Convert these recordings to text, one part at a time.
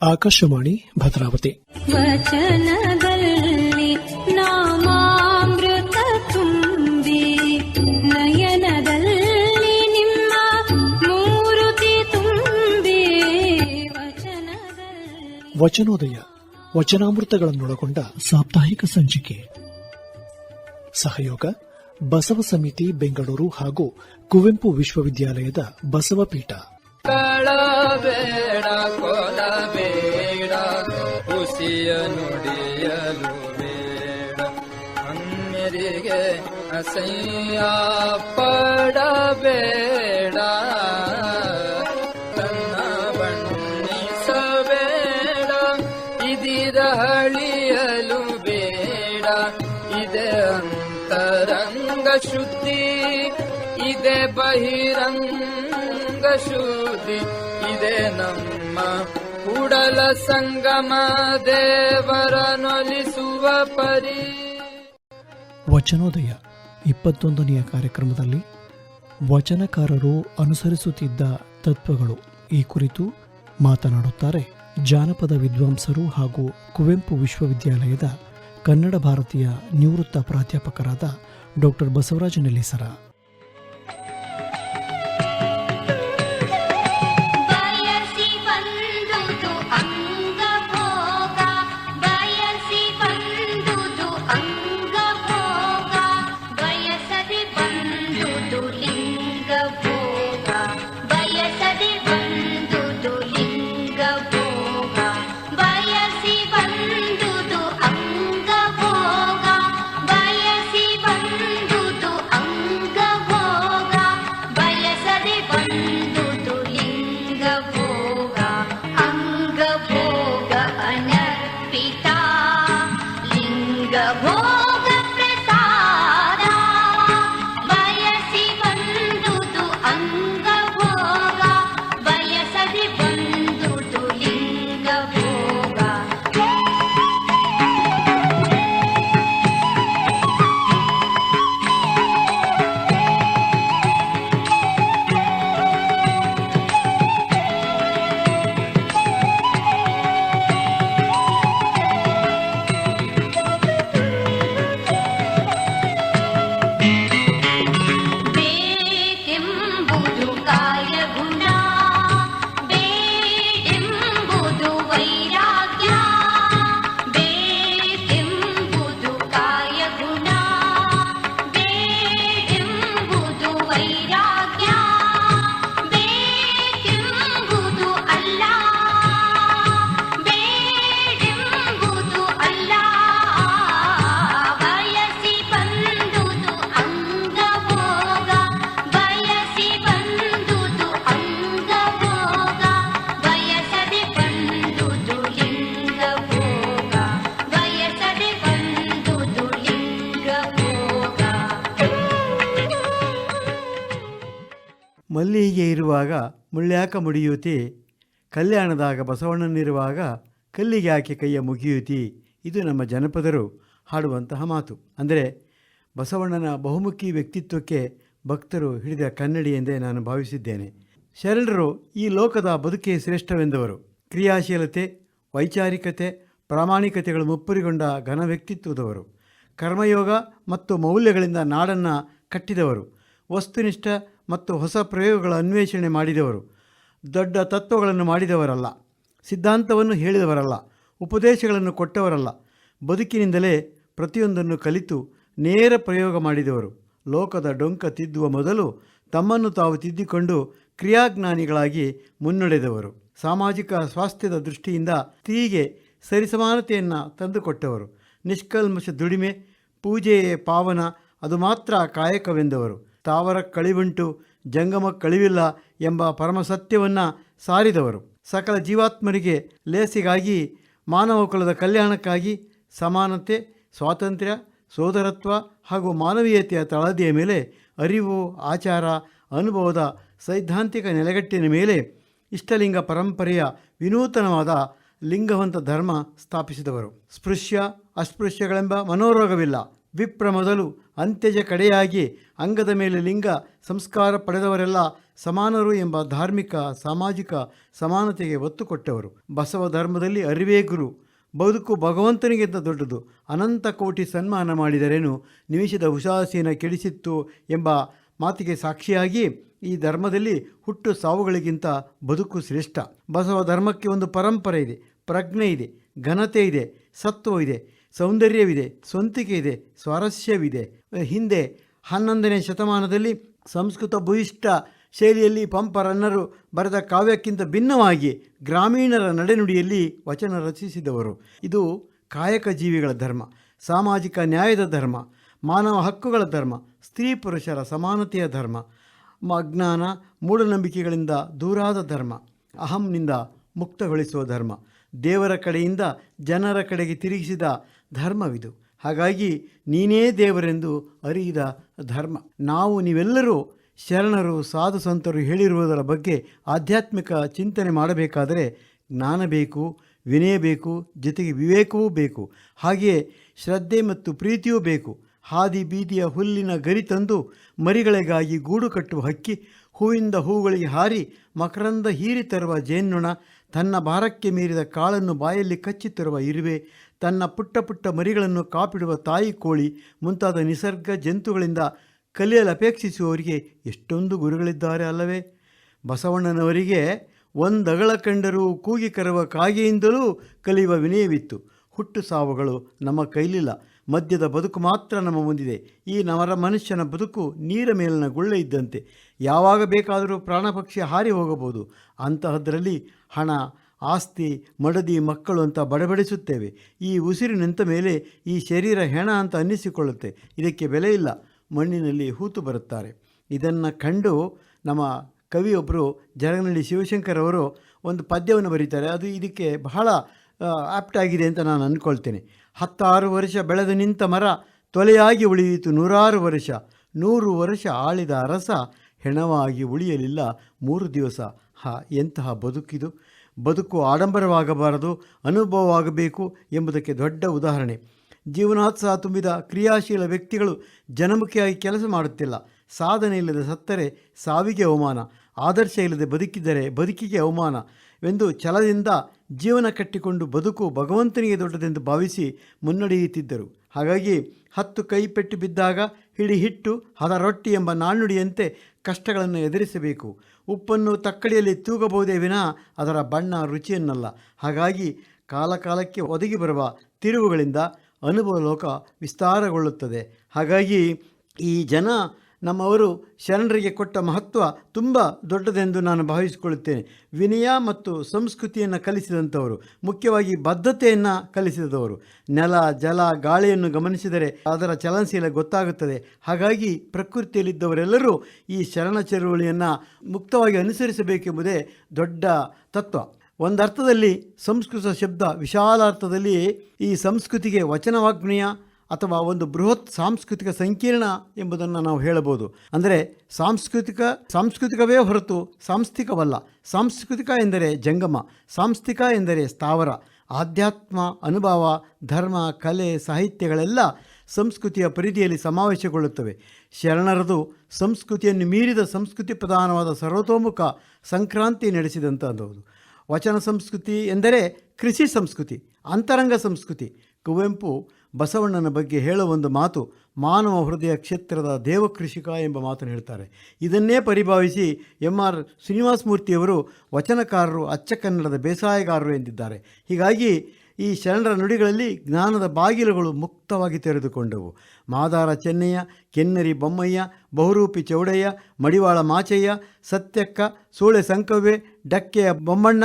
ಆಕಾಶವಾಣಿ ಭದ್ರಾವತಿ. ವಚನದಲ್ಲಿ ನಾಮಾಮೃತ ತುಂಬಿ ನಯನದಲ್ಲಿ ನಿಮ್ಮ ಮೂರುತಿ ತುಂಬಿ ವಚನದಲ್ಲಿ. ವಚನೋದಯ ವಚನಾಮೃತಗಳನ್ನೊಳಗೊಂಡ ಸಾಪ್ತಾಹಿಕ ಸಂಚಿಕೆ. ಸಹಯೋಗ ಬಸವ ಸಮಿತಿ ಬೆಂಗಳೂರು ಹಾಗೂ ಕುವೆಂಪು ವಿಶ್ವವಿದ್ಯಾಲಯದ ಬಸವಪೀಠ ಬೇಡ ಹುಸಿಯ ನುಡಿಯಲು ಬೇಡ. ಅನ್ಯರಿಗೆ ಅಸಹ್ಯ ಪಡಬೇಡ. ತನ್ನ ಬಣ್ಣಿಸಬೇಡ. ಇದಿರ ಹಳಿಯಲು ಬೇಡ. ಇದೆ ಅಂತರಂಗ ಶುದ್ಧಿ, ಇದೆ ಬಹಿರಂಗ ಶುದ್ಧಿ, ಇದೆ ನಮ್ಮ ಕೂಡಲ ಸಂಗಮ ದೇವರನೊಲಿಸುವ ಪರಿ. ವಚನೋದಯ ಇಪ್ಪತ್ತೊಂದನೆಯ ಕಾರ್ಯಕ್ರಮದಲ್ಲಿ ವಚನಕಾರರು ಅನುಸರಿಸುತ್ತಿದ್ದ ತತ್ವಗಳು ಈ ಕುರಿತು ಮಾತನಾಡುತ್ತಾರೆ ಜಾನಪದ ವಿದ್ವಾಂಸರು ಹಾಗೂ ಕುವೆಂಪು ವಿಶ್ವವಿದ್ಯಾಲಯದ ಕನ್ನಡ ಭಾರತೀಯ ನಿವೃತ್ತ ಪ್ರಾಧ್ಯಾಪಕರಾದ ಡಾಕ್ಟರ್ ಬಸವರಾಜ ನೆಲ್ಲಿಸರ. ಮಲ್ಲಿಗೆ ಇರುವಾಗ ಮುಳ್ಳ್ಯಾಕ ಮುಡಿಯುತಿ, ಕಲ್ಯಾಣದಾಗ ಬಸವಣ್ಣನಿರುವಾಗ ಕಲ್ಲಿಗೆ ಆಕೆ ಕೈಯ ಮುಗಿಯುತಿ. ಇದು ನಮ್ಮ ಜನಪದರು ಹಾಡುವಂತಹ ಮಾತು. ಅಂದರೆ ಬಸವಣ್ಣನ ಬಹುಮುಖಿ ವ್ಯಕ್ತಿತ್ವಕ್ಕೆ ಭಕ್ತರು ಹಿಡಿದ ಕನ್ನಡಿ ಎಂದೇ ನಾನು ಭಾವಿಸಿದ್ದೇನೆ. ಶರಣರು ಈ ಲೋಕದ ಬದುಕೇ ಶ್ರೇಷ್ಠವೆಂದವರು. ಕ್ರಿಯಾಶೀಲತೆ, ವೈಚಾರಿಕತೆ, ಪ್ರಾಮಾಣಿಕತೆಗಳು ಮುಪ್ಪುರಿಗೊಂಡ ಘನ ವ್ಯಕ್ತಿತ್ವದವರು. ಕರ್ಮಯೋಗ ಮತ್ತು ಮೌಲ್ಯಗಳಿಂದ ನಾಡನ್ನು ಕಟ್ಟಿದವರು. ವಸ್ತುನಿಷ್ಠ ಮತ್ತು ಹೊಸ ಪ್ರಯೋಗಗಳ ಅನ್ವೇಷಣೆ ಮಾಡಿದವರು. ದೊಡ್ಡ ತತ್ವಗಳನ್ನು ಮಾಡಿದವರಲ್ಲ. ಸಿದ್ಧಾಂತವನ್ನು ಹೇಳಿದವರಲ್ಲ. ಉಪದೇಶಗಳನ್ನು ಕೊಟ್ಟವರಲ್ಲ. ಬದುಕಿನಿಂದಲೇ ಪ್ರತಿಯೊಂದನ್ನು ಕಲಿತು ನೇರ ಪ್ರಯೋಗ ಮಾಡಿದವರು. ಲೋಕದ ಡೊಂಕ ತಿದ್ದುವ ಮೊದಲು ತಮ್ಮನ್ನು ತಾವು ತಿದ್ದಿಕೊಂಡು ಕ್ರಿಯಾಜ್ಞಾನಿಗಳಾಗಿ ಮುನ್ನಡೆದವರು. ಸಾಮಾಜಿಕ ಸ್ವಾಸ್ಥ್ಯದ ದೃಷ್ಟಿಯಿಂದ ತೀಗೆ ಸರಿಸಮಾನತೆಯನ್ನು ತಂದುಕೊಟ್ಟವರು. ನಿಷ್ಕಲ್ಮಶ ದುಡಿಮೆ, ಪೂಜೆಯೇ ಪಾವನ, ಅದು ಮಾತ್ರ ಕಾಯಕವೆಂದವರು. ತಾವರ ಕಳಿವುಂಟು, ಜಂಗಮ ಕಳಿವಿಲ್ಲ ಎಂಬ ಪರಮಸತ್ಯವನ್ನು ಸಾರಿದವರು. ಸಕಲ ಜೀವಾತ್ಮರಿಗೆ ಲೇಸಿಗಾಗಿ ಮಾನವ ಕುಲದ ಕಲ್ಯಾಣಕ್ಕಾಗಿ ಸಮಾನತೆ, ಸ್ವಾತಂತ್ರ್ಯ, ಸೋದರತ್ವ ಹಾಗೂ ಮಾನವೀಯತೆಯ ತಳದಿಯ ಮೇಲೆ ಅರಿವು, ಆಚಾರ, ಅನುಭವದ ಸೈದ್ಧಾಂತಿಕ ನೆಲೆಗಟ್ಟಿನ ಮೇಲೆ ಇಷ್ಟಲಿಂಗ ಪರಂಪರೆಯ ವಿನೂತನವಾದ ಲಿಂಗವಂತ ಧರ್ಮ ಸ್ಥಾಪಿಸಿದವರು. ಸ್ಪೃಶ್ಯ, ಅಸ್ಪೃಶ್ಯಗಳೆಂಬ ಮನೋರೋಗವಿಲ್ಲ. ವಿಪ್ರ ಮೊದಲು ಅಂತ್ಯಜ ಕಡೆಯಾಗಿ ಅಂಗದ ಮೇಲೆ ಲಿಂಗ ಸಂಸ್ಕಾರ ಪಡೆದವರೆಲ್ಲ ಸಮಾನರು ಎಂಬ ಧಾರ್ಮಿಕ, ಸಾಮಾಜಿಕ ಸಮಾನತೆಗೆ ಒತ್ತು ಕೊಟ್ಟವರು. ಬಸವ ಧರ್ಮದಲ್ಲಿ ಅರಿವೇ ಗುರು. ಬದುಕು ಭಗವಂತನಿಗಿಂತ ದೊಡ್ಡದು. ಅನಂತ ಕೋಟಿ ಸನ್ಮಾನ ಮಾಡಿದರೇನು? ನಿಮಿಷದ ಹುಷಾಸೀನ ಕೆಡಿಸಿತ್ತು ಎಂಬ ಮಾತಿಗೆ ಸಾಕ್ಷಿಯಾಗಿ ಈ ಧರ್ಮದಲ್ಲಿ ಹುಟ್ಟು ಸಾವುಗಳಿಗಿಂತ ಬದುಕು ಶ್ರೇಷ್ಠ. ಬಸವ ಧರ್ಮಕ್ಕೆ ಒಂದು ಪರಂಪರೆ ಇದೆ. ಪ್ರಜ್ಞೆ ಇದೆ. ಘನತೆ ಇದೆ. ಸತ್ವ ಇದೆ. ಸೌಂದರ್ಯವಿದೆ, ಸ್ವಂತಿಕೆ ಇದೆ, ಸ್ವಾರಸ್ಯವಿದೆ. ಹಿಂದೆ ಹನ್ನೊಂದನೇ ಶತಮಾನದಲ್ಲಿ ಸಂಸ್ಕೃತ ಭೂಯಿಷ್ಠ ಶೈಲಿಯಲ್ಲಿ ಪಂಪರನ್ನರು ಬರೆದ ಕಾವ್ಯಕ್ಕಿಂತ ಭಿನ್ನವಾಗಿ ಗ್ರಾಮೀಣರ ನಡೆನುಡಿಯಲ್ಲಿ ವಚನ ರಚಿಸಿದವರು. ಇದು ಕಾಯಕ ಜೀವಿಗಳ ಧರ್ಮ, ಸಾಮಾಜಿಕ ನ್ಯಾಯದ ಧರ್ಮ, ಮಾನವ ಹಕ್ಕುಗಳ ಧರ್ಮ, ಸ್ತ್ರೀ ಪುರುಷರ ಸಮಾನತೆಯ ಧರ್ಮ ಅಜ್ಞಾನ ಮೂಢನಂಬಿಕೆಗಳಿಂದ ದೂರಾದ ಧರ್ಮ, ಅಹಂನಿಂದ ಮುಕ್ತಗೊಳಿಸುವ ಧರ್ಮ. ದೇವರ ಕಡೆಯಿಂದ ಜನರ ಕಡೆಗೆ ತಿರುಗಿಸಿದ ಧರ್ಮವಿದು. ಹಾಗಾಗಿ ನೀನೇ ದೇವರೆಂದು ಅರಿಯಿದ ಧರ್ಮ. ನಾವು ನೀವೆಲ್ಲರೂ ಶರಣರು, ಸಾಧು ಸಂತರು ಹೇಳಿರುವುದರ ಬಗ್ಗೆ ಆಧ್ಯಾತ್ಮಿಕ ಚಿಂತನೆ ಮಾಡಬೇಕಾದರೆ ಜ್ಞಾನ ಬೇಕು, ವಿನಯ ಬೇಕು, ಜೊತೆಗೆ ವಿವೇಕವೂ ಬೇಕು. ಹಾಗೆಯೇ ಶ್ರದ್ಧೆ ಮತ್ತು ಪ್ರೀತಿಯೂ ಬೇಕು. ಹಾದಿ ಬೀದಿಯ ಹುಲ್ಲಿನ ಗರಿ ತಂದು ಮರಿಗಳಿಗಾಗಿ ಗೂಡು ಕಟ್ಟುವ ಹಕ್ಕಿ, ಹೂವಿಂದ ಹೂಗಳಿಗೆ ಹಾರಿ ಮಕರಂದ ಹೀರಿ ತರುವ ಜೇನ್ನೊಣ ತನ್ನ ಭಾರಕ್ಕೆ ಮೀರಿದ ಕಾಳನ್ನು ಬಾಯಲ್ಲಿ ಕಚ್ಚಿ ತರುವ ಇರುವೆ, ತನ್ನ ಪುಟ್ಟ ಪುಟ್ಟ ಮರಿಗಳನ್ನು ಕಾಪಿಡುವ ತಾಯಿ ಕೋಳಿ, ಮುಂತಾದ ನಿಸರ್ಗ ಜಂತುಗಳಿಂದ ಕಲಿಯಲು ಅಪೇಕ್ಷಿಸುವವರಿಗೆ ಎಷ್ಟೊಂದು ಗುರುಗಳಿದ್ದಾರೆ ಅಲ್ಲವೇ? ಬಸವಣ್ಣನವರಿಗೆ ಒಂದಗಳ ಕಂಡರೂ ಕೂಗಿ ಕರವ ಕಾಗೆಯಿಂದಲೂ ಕಲಿಯುವ ವಿನಯವಿತ್ತು. ಹುಟ್ಟು ಸಾವುಗಳು ನಮ್ಮ ಕೈಲಿಲ್ಲ. ಮದ್ಯದ ಬದುಕು ಮಾತ್ರ ನಮ್ಮ ಮುಂದಿದೆ. ಈ ನವರ ಮನುಷ್ಯನ ಬದುಕು ನೀರ ಮೇಲಿನ ಗುಳ್ಳೆ ಇದ್ದಂತೆ. ಯಾವಾಗ ಬೇಕಾದರೂ ಪ್ರಾಣಪಕ್ಷಿ ಹಾರಿ ಹೋಗಬಹುದು. ಅಂತಹದ್ರಲ್ಲಿ ಹಣ, ಆಸ್ತಿ, ಮಡದಿ, ಮಕ್ಕಳು ಅಂತ ಬಡಬಡಿಸುತ್ತೇವೆ. ಈ ಉಸಿರು ನಿಂತ ಮೇಲೆ ಈ ಶರೀರ ಹೆಣ ಅಂತ ಅನ್ನಿಸಿಕೊಳ್ಳುತ್ತೆ. ಇದಕ್ಕೆ ಬೆಲೆ ಇಲ್ಲ. ಮಣ್ಣಿನಲ್ಲಿ ಹೂತು ಬರುತ್ತಾರೆ. ಇದನ್ನು ಕಂಡು ನಮ್ಮ ಕವಿಯೊಬ್ಬರು ಜರಗನಹಳ್ಳಿ ಶಿವಶಂಕರ್ ಅವರು ಒಂದು ಪದ್ಯವನ್ನು ಬರೀತಾರೆ. ಅದು ಇದಕ್ಕೆ ಬಹಳ ಆಪ್ಟ್ ಆಗಿದೆ ಅಂತ ನಾನು ಅಂದ್ಕೊಳ್ತೇನೆ ಹತ್ತಾರು ವರ್ಷ ಬೆಳೆದು ನಿಂತ ಮರ ತೊಲೆಯಾಗಿ ಉಳಿಯಿತು. ನೂರಾರು ವರ್ಷ, ನೂರು ವರ್ಷ ಆಳಿದ ಅರಸ ಹೆಣವಾಗಿ ಉಳಿಯಲಿಲ್ಲ. ಮೂರು ದಿವಸ. ಹಾ, ಎಂತಹ ಬದುಕಿದು. ಬದುಕು ಆಡಂಬರವಾಗಬಾರದು, ಅನುಭವವಾಗಬೇಕು ಎಂಬುದಕ್ಕೆ ದೊಡ್ಡ ಉದಾಹರಣೆ. ಜೀವನೋತ್ಸಾಹ ತುಂಬಿದ ಕ್ರಿಯಾಶೀಲ ವ್ಯಕ್ತಿಗಳು ಜನಮುಖಿಯಾಗಿ ಕೆಲಸ ಮಾಡುತ್ತಿಲ್ಲ. ಸಾಧನೆ ಇಲ್ಲದೆ ಸತ್ತರೆ, ಸಾವಿಗೆ ಅವಮಾನ. ಆದರ್ಶ ಇಲ್ಲದೆ ಬದುಕಿದರೆ ಬದುಕಿಗೆ ಅವಮಾನವೆಂದು ಛಲದಿಂದ ಜೀವನ ಕಟ್ಟಿಕೊಂಡು ಬದುಕು ಭಗವಂತನಿಗೆ ದೊಡ್ಡದೆಂದು ಭಾವಿಸಿ ಮುನ್ನಡೆಯುತ್ತಿದ್ದರು. ಹಾಗಾಗಿ ಹತ್ತು ಕೈ ಪೆಟ್ಟು ಬಿದ್ದಾಗ ಹಿಡಿ ಹಿಟ್ಟು, ಹದ ರೊಟ್ಟಿ ಎಂಬ ನಾಣ್ಣುಡಿಯಂತೆ ಕಷ್ಟಗಳನ್ನು ಎದುರಿಸಬೇಕು. ಉಪ್ಪನ್ನು ತಕ್ಕಡಿಯಲ್ಲಿ ತೂಗಬಹುದೇ ವಿನ ಅದರ ಬಣ್ಣ ರುಚಿಯನ್ನಲ್ಲ. ಹಾಗಾಗಿ ಕಾಲಕಾಲಕ್ಕೆ ಒದಗಿ ಬರುವ ತಿರುವುಗಳಿಂದ ಅನುಭವ ಲೋಕ ವಿಸ್ತಾರಗೊಳ್ಳುತ್ತದೆ. ಹಾಗಾಗಿ ಈ ಜನ ನಮ್ಮವರು ಶರಣರಿಗೆ ಕೊಟ್ಟ ಮಹತ್ವ ತುಂಬ ದೊಡ್ಡದೆಂದು ನಾನು ಭಾವಿಸಿಕೊಳ್ಳುತ್ತೇನೆ. ವಿನಯ ಮತ್ತು ಸಂಸ್ಕೃತಿಯನ್ನು ಕಲಿಸಿದಂಥವರು, ಮುಖ್ಯವಾಗಿ ಬದ್ಧತೆಯನ್ನು ಕಲಿಸಿದವರು. ನೆಲ, ಜಲ, ಗಾಳಿಯನ್ನು ಗಮನಿಸಿದರೆ ಅದರ ಚಲನಶೀಲ ಗೊತ್ತಾಗುತ್ತದೆ. ಹಾಗಾಗಿ ಪ್ರಕೃತಿಯಲ್ಲಿದ್ದವರೆಲ್ಲರೂ ಈ ಶರಣ ಚಳುವಳಿಯನ್ನು ಮುಕ್ತವಾಗಿ ಅನುಸರಿಸಬೇಕೆಂಬುದೇ ದೊಡ್ಡ ತತ್ವ. ಒಂದರ್ಥದಲ್ಲಿ ಸಂಸ್ಕೃತ ಶಬ್ದ ವಿಶಾಲ ಅರ್ಥದಲ್ಲಿ ಈ ಸಂಸ್ಕೃತಿಗೆ ವಚನವಾಗ್ನೇಯ ಅಥವಾ ಒಂದು ಬೃಹತ್ ಸಾಂಸ್ಕೃತಿಕ ಸಂಕೀರ್ಣ ಎಂಬುದನ್ನು ನಾವು ಹೇಳಬಹುದು. ಅಂದರೆ ಸಾಂಸ್ಕೃತಿಕ, ಸಾಂಸ್ಕೃತಿಕವೇ ಹೊರತು ಸಾಂಸ್ಥಿಕವಲ್ಲ. ಸಾಂಸ್ಕೃತಿಕ ಎಂದರೆ ಜಂಗಮ, ಸಾಂಸ್ಥಿಕ ಎಂದರೆ ಸ್ಥಾವರ, ಆಧ್ಯಾತ್ಮ, ಅನುಭವ, ಧರ್ಮ, ಕಲೆ, ಸಾಹಿತ್ಯಗಳೆಲ್ಲ ಸಂಸ್ಕೃತಿಯ ಪರಿಧಿಯಲ್ಲಿ ಸಮಾವೇಶಗೊಳ್ಳುತ್ತವೆ. ಶರಣರದು ಸಂಸ್ಕೃತಿಯನ್ನು ಮೀರಿದ ಸಂಸ್ಕೃತಿ ಪ್ರಧಾನವಾದ ಸರ್ವತೋಮುಖ ಸಂಕ್ರಾಂತಿ ನಡೆಸಿದಂಥದ್ದು ವಚನ ಸಂಸ್ಕೃತಿ ಎಂದರೆ ಕೃಷಿ ಸಂಸ್ಕೃತಿ, ಅಂತರಂಗ ಸಂಸ್ಕೃತಿ, ಕುವೆಂಪು ಬಸವಣ್ಣನ ಬಗ್ಗೆ ಹೇಳುವ ಒಂದು ಮಾತು, ಮಾನವ ಹೃದಯ ಕ್ಷೇತ್ರದ ದೇವಕೃಷಿಕ ಎಂಬ ಮಾತನ್ನು ಹೇಳ್ತಾರೆ. ಇದನ್ನೇ ಪರಿಭಾವಿಸಿ ಎಂ ಆರ್ ಶ್ರೀನಿವಾಸಮೂರ್ತಿಯವರು ವಚನಕಾರರು ಅಚ್ಚ ಕನ್ನಡದ ಬೇಸಾಯಗಾರರು ಎಂದಿದ್ದಾರೆ. ಹೀಗಾಗಿ ಈ ಶರಣರ ನುಡಿಗಳಲ್ಲಿ ಜ್ಞಾನದ ಬಾಗಿಲುಗಳು ಮುಕ್ತವಾಗಿ ತೆರೆದುಕೊಂಡವು. ಮಾದಾರ ಚೆನ್ನಯ್ಯ, ಕೆನ್ನರಿ ಬೊಮ್ಮಯ್ಯ, ಬಹುರೂಪಿ ಚೌಡಯ್ಯ, ಮಡಿವಾಳ ಮಾಚಯ್ಯ, ಸತ್ಯಕ್ಕ, ಸೂಳೆ ಸಂಕವ್ವೆ ಡಕ್ಕೆಯ ಬೊಮ್ಮಣ್ಣ,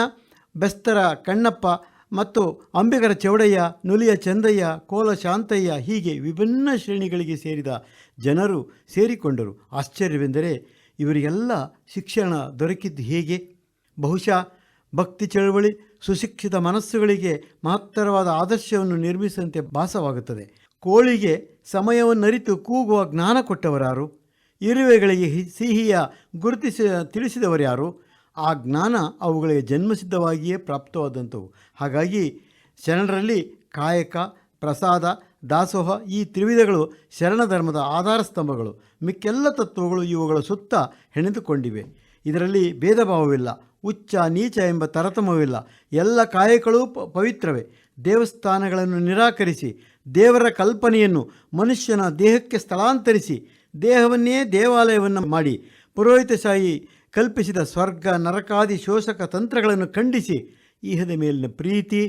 ಬೆಸ್ತರ ಕಣ್ಣಪ್ಪ ಮತ್ತು ಅಂಬಿಗರ ಚೌಡಯ್ಯ, ನುಲಿಯ ಚಂದಯ್ಯ ಕೋಲ ಶಾಂತಯ್ಯ ಹೀಗೆ ವಿಭಿನ್ನ ಶ್ರೇಣಿಗಳಿಗೆ ಸೇರಿದ ಜನರು ಸೇರಿಕೊಂಡರು. ಆಶ್ಚರ್ಯವೆಂದರೆ ಇವರಿಗೆಲ್ಲ ಶಿಕ್ಷಣ ದೊರಕಿದ್ದು ಹೇಗೆ? ಬಹುಶಃ ಭಕ್ತಿ ಚಳವಳಿ, ಸುಶಿಕ್ಷಿತ ಮನಸ್ಸುಗಳಿಗೆ ಮಹತ್ತರವಾದ ಆದರ್ಶವನ್ನು ನಿರ್ಮಿಸುವಂತೆ ಭಾಸವಾಗುತ್ತದೆ. ಕೋಳಿಗೆ ಸಮಯವನ್ನರಿತು ಕೂಗುವ ಜ್ಞಾನ ಕೊಟ್ಟವರಾರು. ಇರುವೆಗಳಿಗೆ ಸಿಹಿಯ ಗುರುತಿಸಿ ತಿಳಿಸಿದವರ್ಯಾರು. ಆ ಜ್ಞಾನ ಅವುಗಳಿಗೆ ಜನ್ಮಸಿದ್ಧವಾಗಿಯೇ ಪ್ರಾಪ್ತವಾದಂಥವು. ಹಾಗಾಗಿ ಶರಣರಲ್ಲಿ ಕಾಯಕ, ಪ್ರಸಾದ, ದಾಸೋಹ ಈ ತ್ರಿವಿಧಗಳು ಶರಣ ಧರ್ಮದ ಆಧಾರ ಸ್ತಂಭಗಳು ಮಿಕ್ಕೆಲ್ಲ ತತ್ವಗಳು ಇವುಗಳ ಸುತ್ತ ಹೆಣೆದುಕೊಂಡಿವೆ. ಇದರಲ್ಲಿ ಭೇದ ಭಾವವಿಲ್ಲ ಉಚ್ಚ, ನೀಚ ಎಂಬ ತರತಮವಿಲ್ಲ ಎಲ್ಲ ಕಾಯಕಗಳೂ ಪ- ಪವಿತ್ರವೇ. ದೇವಸ್ಥಾನಗಳನ್ನು ನಿರಾಕರಿಸಿ, ದೇವರ ಕಲ್ಪನೆಯನ್ನು ಮನುಷ್ಯನ ದೇಹಕ್ಕೆ ಸ್ಥಳಾಂತರಿಸಿ, ದೇಹವನ್ನೇ ದೇವಾಲಯವನ್ನು ಮಾಡಿ, ಪುರೋಹಿತಶಾಹಿ ಕಲ್ಪಿಸಿದ ಸ್ವರ್ಗ, ನರಕಾದಿ ಶೋಷಕ ತಂತ್ರಗಳನ್ನು ಖಂಡಿಸಿ ಈಹದ ಮೇಲಿನ ಪ್ರೀತಿ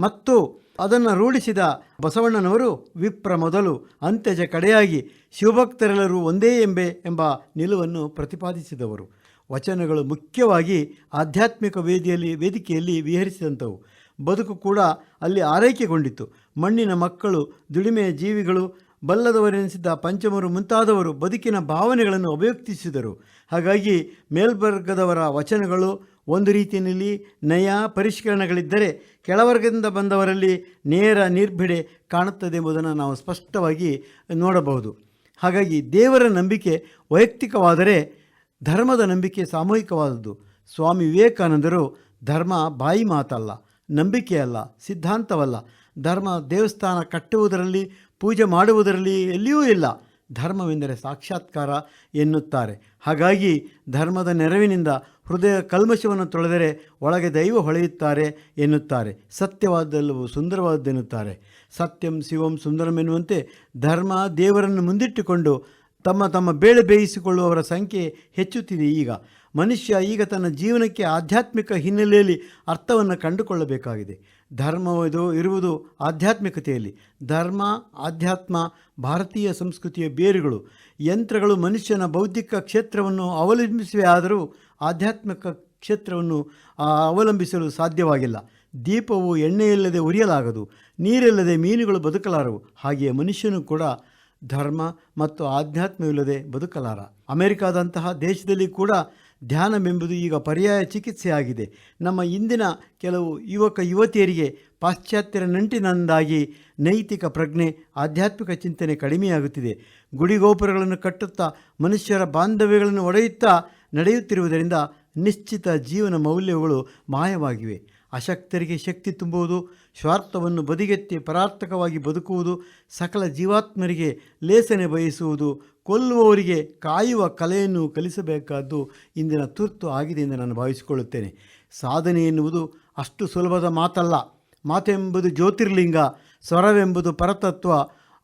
ಮತ್ತು ಅದನ್ನು ರೂಢಿಸಿದ ಬಸವಣ್ಣನವರು ವಿಪ್ರ ಮೊದಲು ಅಂತ್ಯಜ ಕಡೆಯಾಗಿ ಶಿವಭಕ್ತರೆಲ್ಲರೂ ಒಂದೇ ಎಂಬೆ ಎಂಬ ನಿಲುವನ್ನು ಪ್ರತಿಪಾದಿಸಿದವರು. ವಚನಗಳು ಮುಖ್ಯವಾಗಿ ಆಧ್ಯಾತ್ಮಿಕ ವೇದಿಯಲ್ಲಿ, ವೇದಿಕೆಯಲ್ಲಿ ವಿಹರಿಸಿದಂಥವು. ಬದುಕು ಕೂಡ ಅಲ್ಲಿ ಆರೈಕೆಗೊಂಡಿತು ಮಣ್ಣಿನ ಮಕ್ಕಳು ದುಡಿಮೆಯ ಜೀವಿಗಳು ಬಲ್ಲದವರೆನಿಸಿದ್ದ ಪಂಚಮರು ಮುಂತಾದವರು ಬದುಕಿನ ಭಾವನೆಗಳನ್ನು ಅಭಿವ್ಯಕ್ತಿಸಿದರು. ಹಾಗಾಗಿ ಮೇಲ್ವರ್ಗದವರ ವಚನಗಳು ಒಂದು ರೀತಿಯಲ್ಲಿ ನಯ ಪರಿಷ್ಕರಣಗಳಿದ್ದರೆ ಕೆಳವರ್ಗದಿಂದ ಬಂದವರಲ್ಲಿ ನೇರ ನಿರ್ಭಿಡೆ ಕಾಣುತ್ತದೆ ಎಂಬುದನ್ನು ನಾವು ಸ್ಪಷ್ಟವಾಗಿ ನೋಡಬಹುದು. ಹಾಗಾಗಿ ದೇವರ ನಂಬಿಕೆ ವೈಯಕ್ತಿಕವಾದರೆ ಧರ್ಮದ ನಂಬಿಕೆ ಸಾಮೂಹಿಕವಾದದ್ದು. ಸ್ವಾಮಿ ವಿವೇಕಾನಂದರು ಧರ್ಮ ಬಾಯಿ ಮಾತಲ್ಲ, ನಂಬಿಕೆಯಲ್ಲ, ಸಿದ್ಧಾಂತವಲ್ಲ. ಧರ್ಮ ದೇವಸ್ಥಾನ ಕಟ್ಟುವುದರಲ್ಲಿ ಪೂಜೆ ಮಾಡುವುದರಲ್ಲಿ ಎಲ್ಲಿಯೂ ಇಲ್ಲ. ಧರ್ಮವೆಂದರೆ ಸಾಕ್ಷಾತ್ಕಾರ ಎನ್ನುತ್ತಾರೆ. ಹಾಗಾಗಿ ಧರ್ಮದ ನೆರವಿನಿಂದ ಹೃದಯ ಕಲ್ಮಶವನ್ನು ತೊಳೆದರೆ ಒಳಗೆ ದೈವ ಹೊಳೆಯುತ್ತಾರೆ ಎನ್ನುತ್ತಾರೆ. ಸತ್ಯವಾದ್ದೆಲ್ಲವೂ ಸುಂದರವಾದ್ದೆನ್ನುತ್ತಾರೆ ಸತ್ಯಂ ಶಿವಂ ಸುಂದರಂ ಎನ್ನುವಂತೆ ಧರ್ಮ ದೇವರನ್ನು ಮುಂದಿಟ್ಟುಕೊಂಡು ತಮ್ಮ ತಮ್ಮ ಬೇಳೆ ಬೇಯಿಸಿಕೊಳ್ಳುವವರ ಸಂಖ್ಯೆ ಹೆಚ್ಚುತ್ತಿದೆ ಈಗ. ಮನುಷ್ಯ ಈಗ ತನ್ನ ಜೀವನಕ್ಕೆ ಆಧ್ಯಾತ್ಮಿಕ ಹಿನ್ನೆಲೆಯಲ್ಲಿ ಅರ್ಥವನ್ನು ಕಂಡುಕೊಳ್ಳಬೇಕಾಗಿದೆ. ಧರ್ಮವಿದು ಇರುವುದು ಆಧ್ಯಾತ್ಮಿಕತೆಯಲ್ಲಿ. ಧರ್ಮ, ಆಧ್ಯಾತ್ಮ, ಭಾರತೀಯ ಸಂಸ್ಕೃತಿಯ ಬೇರುಗಳು. ಯಂತ್ರಗಳು ಮನುಷ್ಯನ ಬೌದ್ಧಿಕ ಕ್ಷೇತ್ರವನ್ನು ಅವಲಂಬಿಸಿವೆ ಆದರೂ ಆಧ್ಯಾತ್ಮಿಕ ಕ್ಷೇತ್ರವನ್ನು ಅವಲಂಬಿಸಲು ಸಾಧ್ಯವಾಗಿಲ್ಲ. ದೀಪವು ಎಣ್ಣೆಯಿಲ್ಲದೆ ಉರಿಯಲಾಗದು, ನೀರಿಲ್ಲದೆ ಮೀನುಗಳು ಬದುಕಲಾರವು. ಹಾಗೆಯೇ ಮನುಷ್ಯನು ಕೂಡ ಧರ್ಮ ಮತ್ತು ಆಧ್ಯಾತ್ಮವಿಲ್ಲದೆ ಬದುಕಲಾರ. ಅಮೆರಿಕಾದಂತಹ ದೇಶದಲ್ಲಿ ಕೂಡ ಧ್ಯಾನವೆಂಬುದು ಈಗ ಪರ್ಯಾಯ ಚಿಕಿತ್ಸೆಯಾಗಿದೆ. ನಮ್ಮ ಇಂದಿನ ಕೆಲವು ಯುವಕ ಯುವತಿಯರಿಗೆ ಪಾಶ್ಚಾತ್ಯರ ನಂಟಿನಂದಾಗಿ ನೈತಿಕ ಪ್ರಜ್ಞೆ, ಆಧ್ಯಾತ್ಮಿಕ ಚಿಂತನೆ ಕಡಿಮೆಯಾಗುತ್ತಿದೆ. ಗುಡಿಗೋಪುರಗಳನ್ನು ಕಟ್ಟುತ್ತಾ ಮನುಷ್ಯರ ಬಾಂಧವ್ಯಗಳನ್ನು ಒಡೆಯುತ್ತಾ ನಡೆಯುತ್ತಿರುವುದರಿಂದ ನಿಶ್ಚಿತ ಜೀವನ ಮೌಲ್ಯಗಳು ಮಾಯವಾಗಿವೆ. ಅಶಕ್ತರಿಗೆ ಶಕ್ತಿ ತುಂಬುವುದು, ಸ್ವಾರ್ಥವನ್ನು ಬದಿಗೆತ್ತಿ ಪರಾರ್ಥಕವಾಗಿ ಬದುಕುವುದು, ಸಕಲ ಜೀವಾತ್ಮರಿಗೆ ಲೇಸನೆ ಬಯಸುವುದು, ಕೊಲ್ಲುವವರಿಗೆ ಕಾಯುವ ಕಲೆಯನ್ನು ಕಲಿಸಬೇಕಾದ್ದು ಇಂದಿನ ತುರ್ತು ಆಗಿದೆ ಎಂದು ನಾನು ಭಾವಿಸಿಕೊಳ್ಳುತ್ತೇನೆ. ಸಾಧನೆ ಎನ್ನುವುದು ಅಷ್ಟು ಸುಲಭದ ಮಾತಲ್ಲ. ಮಾತೆಂಬುದು ಜ್ಯೋತಿರ್ಲಿಂಗ, ಸ್ವರವೆಂಬುದು ಪರತತ್ವ,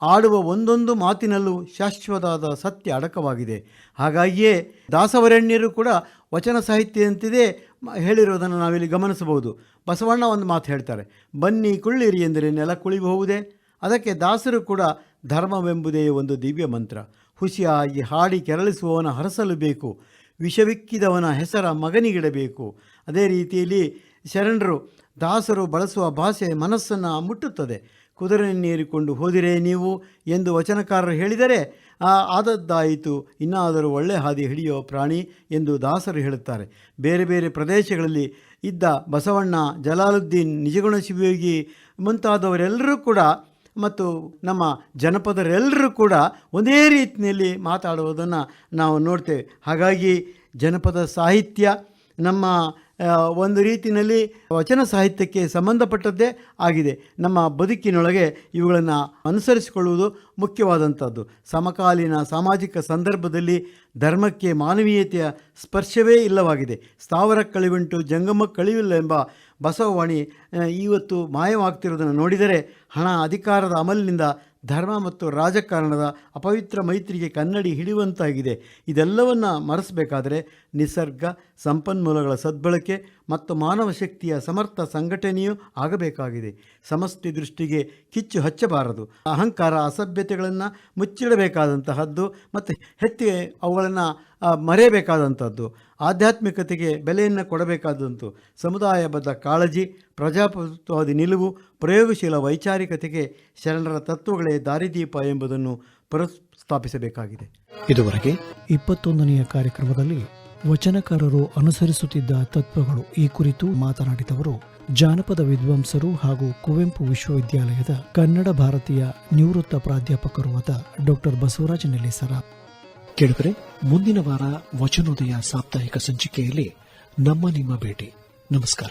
ಆಡುವ ಒಂದೊಂದು ಮಾತಿನಲ್ಲೂ ಶಾಶ್ವತವಾದ ಸತ್ಯ ಅಡಕವಾಗಿದೆ. ಹಾಗಾಗಿಯೇ ದಾಸವರಣ್ಯರು ಕೂಡ ವಚನ ಸಾಹಿತ್ಯದಂತಿದೆ ಹೇಳಿರೋದನ್ನು ನಾವಿಲ್ಲಿ ಗಮನಿಸಬಹುದು. ಬಸವಣ್ಣ ಒಂದು ಮಾತು ಹೇಳ್ತಾರೆ, ಬನ್ನಿ ಕುಳ್ಳಿರಿ ಎಂದರೆ ನೆಲ ಕುಳಿಬಹುದೇ? ಅದಕ್ಕೆ ದಾಸರು ಕೂಡ ಧರ್ಮವೆಂಬುದೇ ಒಂದು ದಿವ್ಯ ಮಂತ್ರ. ಹುಸಿಯಾಗಿ ಹಾಡಿ ಕೆರಳಿಸುವವನ ಹರಸಲು ಬೇಕು. ವಿಷವಿಕ್ಕಿದವನ ಹೆಸರ ಮಗನಿಗಿಡಬೇಕು. ಅದೇ ರೀತಿಯಲ್ಲಿ ಶರಣರು, ದಾಸರು ಬಳಸುವ ಭಾಷೆ ಮನಸ್ಸನ್ನು ಮುಟ್ಟುತ್ತದೆ. ಕುದುರೆಯನ್ನೇರಿಕೊಂಡು ಹೋದಿರೇ ನೀವು? ಎಂದು ವಚನಕಾರರು ಹೇಳಿದರೆ ಆದದ್ದಾಯಿತು. ಇನ್ನಾದರೂ ಒಳ್ಳೆ ಹಾದಿ ಹಿಡಿಯೋ ಪ್ರಾಣಿ ಎಂದು ದಾಸರು ಹೇಳುತ್ತಾರೆ. ಬೇರೆ ಬೇರೆ ಪ್ರದೇಶಗಳಲ್ಲಿ ಇದ್ದ ಬಸವಣ್ಣ ಜಲಾಲುದ್ದೀನ್ ನಿಜಗುಣ ಶಿವಯೋಗಿ ಮುಂತಾದವರೆಲ್ಲರೂ ಕೂಡ ಮತ್ತು ನಮ್ಮ ಜನಪದರೆಲ್ಲರೂ ಕೂಡ ಒಂದೇ ರೀತಿಯಲ್ಲಿ ಮಾತಾಡುವುದನ್ನು ನಾವು ನೋಡ್ತೇವೆ. ಹಾಗಾಗಿ ಜನಪದ ಸಾಹಿತ್ಯ ನಮ್ಮ ಒಂದು ರೀತಿಯಲ್ಲಿ ವಚನ ಸಾಹಿತ್ಯಕ್ಕೆ ಸಂಬಂಧಪಟ್ಟದ್ದೇ ಆಗಿದೆ. ನಮ್ಮ ಬದುಕಿನೊಳಗೆ ಇವುಗಳನ್ನು ಅನುಸರಿಸಿಕೊಳ್ಳುವುದು ಮುಖ್ಯವಾದಂಥದ್ದು ಸಮಕಾಲೀನ ಸಾಮಾಜಿಕ ಸಂದರ್ಭದಲ್ಲಿ ಧರ್ಮಕ್ಕೆ ಮಾನವೀಯತೆಯ ಸ್ಪರ್ಶವೇ ಇಲ್ಲವಾಗಿದೆ. ಸ್ಥಾವರ ಕಳಿವಂಟು, ಜಂಗಮ ಕಳಿವಿಲ್ಲ ಎಂಬ ಬಸವವಾಣಿ ಇವತ್ತು ಮಾಯವಾಗ್ತಿರೋದನ್ನು ನೋಡಿದರೆ ಹಣ ಅಧಿಕಾರದ ಅಮಲಿನಿಂದ ಧರ್ಮ ಮತ್ತು ರಾಜಕಾರಣದ ಅಪವಿತ್ರ ಮೈತ್ರಿಗೆ ಕನ್ನಡಿ ಹಿಡಿಯುವಂತಾಗಿದೆ. ಇದೆಲ್ಲವನ್ನು ಮರೆಸಬೇಕಾದರೆ ನಿಸರ್ಗ ಸಂಪನ್ಮೂಲಗಳ ಸದ್ಬಳಕೆ ಮತ್ತು ಮಾನವ ಶಕ್ತಿಯ ಸಮರ್ಥ ಸಂಘಟನೆಯೂ ಆಗಬೇಕಾಗಿದೆ. ಸಮಷ್ಟಿ ದೃಷ್ಟಿಗೆ ಕಿಚ್ಚು ಹಚ್ಚಬಾರದು. ಅಹಂಕಾರ, ಅಸಭ್ಯತೆಗಳನ್ನು ಮುಚ್ಚಿಡಬೇಕಾದಂತಹದ್ದು ಮತ್ತು ಹೆಚ್ಚಿಗೆ ಅವುಗಳನ್ನು ಮರೆಯಬೇಕಾದಂಥದ್ದು ಆಧ್ಯಾತ್ಮಿಕತೆಗೆ ಬೆಲೆಯನ್ನು ಕೊಡಬೇಕಾದಂತು. ಸಮುದಾಯಬದ್ಧ ಕಾಳಜಿ ಪ್ರಜಾಪ್ರಭುತ್ವವಾದಿ ನಿಲುವು, ಪ್ರಯೋಗಶೀಲ ವೈಚಾರಿಕತೆಗೆ ಶರಣರ ತತ್ವಗಳೇ ದಾರಿದೀಪ ಎಂಬುದನ್ನು ಪ್ರಸ್ತಾಪಿಸಬೇಕಾಗಿದೆ ಇದುವರೆಗೆ ಇಪ್ಪತ್ತೊಂದನೆಯ ಕಾರ್ಯಕ್ರಮದಲ್ಲಿ ವಚನಕಾರರು ಅನುಸರಿಸುತ್ತಿದ್ದ ತತ್ವಗಳು ಈ ಕುರಿತು ಮಾತನಾಡಿದವರು ಜಾನಪದ ವಿದ್ವಾಂಸರು ಹಾಗೂ ಕುವೆಂಪು ವಿಶ್ವವಿದ್ಯಾಲಯದ ಕನ್ನಡ ಭಾರತೀಯ ನಿವೃತ್ತ ಪ್ರಾಧ್ಯಾಪಕರು ಆದ ಡಾಕ್ಟರ್ ಬಸವರಾಜ ನೆಲ್ಲಿಸರ. ಕೇಳಿದರೆ ಮುಂದಿನ ವಾರ ವಚನೋದಯ ಸಾಪ್ತಾಹಿಕ ಸಂಚಿಕೆಯಲ್ಲಿ ನಮ್ಮ ನಿಮ್ಮ ಭೇಟಿ. ನಮಸ್ಕಾರ.